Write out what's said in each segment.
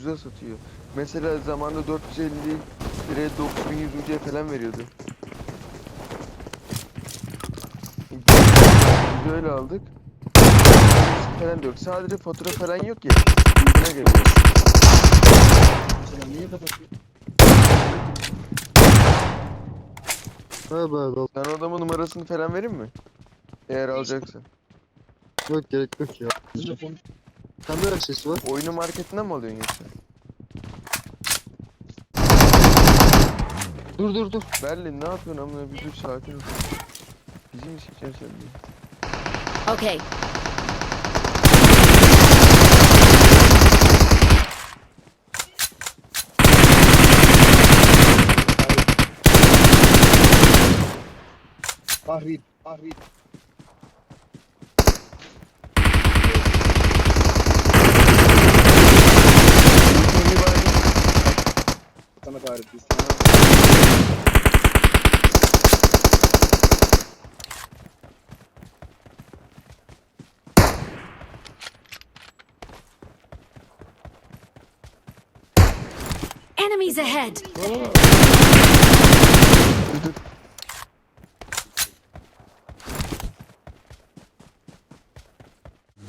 ucuza satıyor. Mesela zamanında 450 liraya 9100 ucuya falan veriyordu. Biz öyle aldık. Falan yok. Sadece fatura falan yok ya. Uyguna geliyor. Mesela niye kapatıyor? Adam. Sen adamın numarasını falan vereyim mi? Eğer alacaksan. Yok gerek yok ya. Konuş. Her sesi var. Oyunu marketinden mi alıyorsun yoksa? Dur dur dur. Berlin ne yapıyorsun amına bir dur sakin ol. Bizi mi sikeceksin sen de? Okay. Tahrik. Tahrik. Sana kahretsin. Enemies ahead!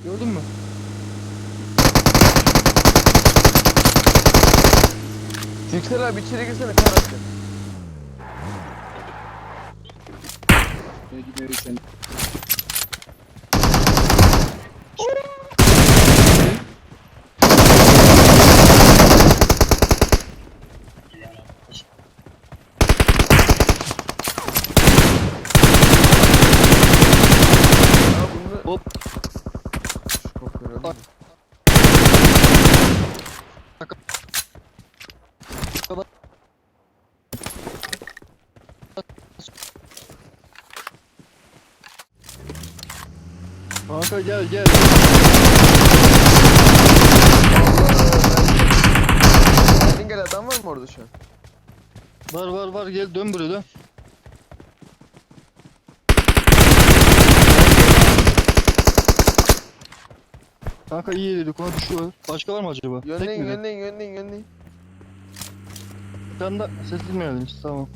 Gördün mü? Yüksel abi içeri girsene kar attı. Hop. Kanka gel gel. Berlin gel adam var mı orada şu an? Var var var gel dön buraya dön. Kanka iyi dedik ona düşüyor. Başka var mı acaba? Yönleyin yönleyin yönleyin yönleyin. Bir tane de ses dinlemedim işte tamam.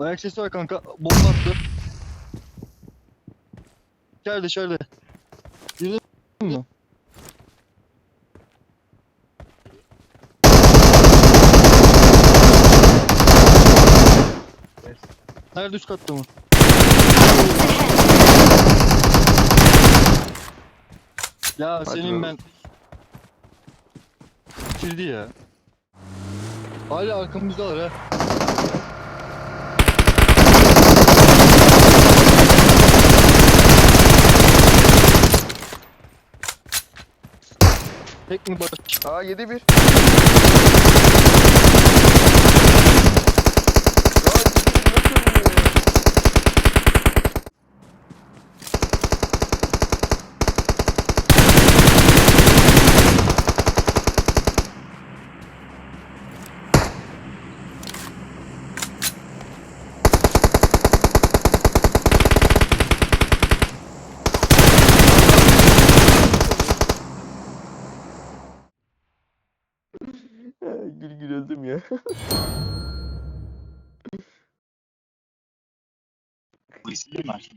Ayak sesi var kanka. Bomba attı. İçeride içeride. Girdin mi? Nerede üst katta mı? Ya Hadi senin ben... Bitirdi ya. Hala arkamızdalar ha. Tek mi baş? Aa 7 1. Gül gül öldüm ya. Bu isim var?